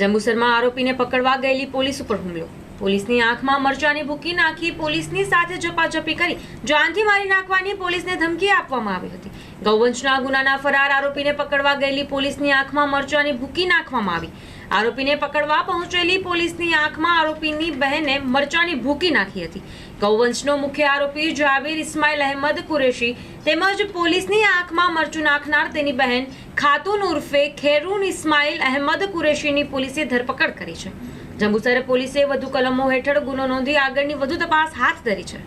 જંબુસરમાં આરોપીને પકડવા ગયેલી પોલીસ ઉપર હુમલો. પોલીસની આંખમાં મરચાને ભૂકી નાખી પોલીસની સાથે ઝપાઝપી કરી જાનથી મારી નાખવાની પોલીસને ધમકી આપવામાં આવી હતી. ગૌવંશના ગુનાના ફરાર આરોપીને પકડવા ગયેલી પોલીસની આંખમાં મરચાની ભૂકી નાખવામાં આવી. આરોપીને પકડવા પહોંચેલી પોલીસની આંખમાં આરોપીની બહેને મરચાની ભૂકી નાખી હતી. ગૌવંશનો મુખ્ય આરોપી જાબીર ઇસ્માઇલ અહેમદ કુરેશી તેમજ પોલીસની આંખમાં મરચું નાખનાર તેની બહેન ખાતુન ઉર્ફે ખેરૂન ઇસ્માઇલ અહેમદ કુરેશીની પોલીસે ધરપકડ કરી છે. જંબુસર પોલીસે વધુ કલમો હેઠળ ગુનો નોંધી આગળની વધુ તપાસ હાથ ધરી છે.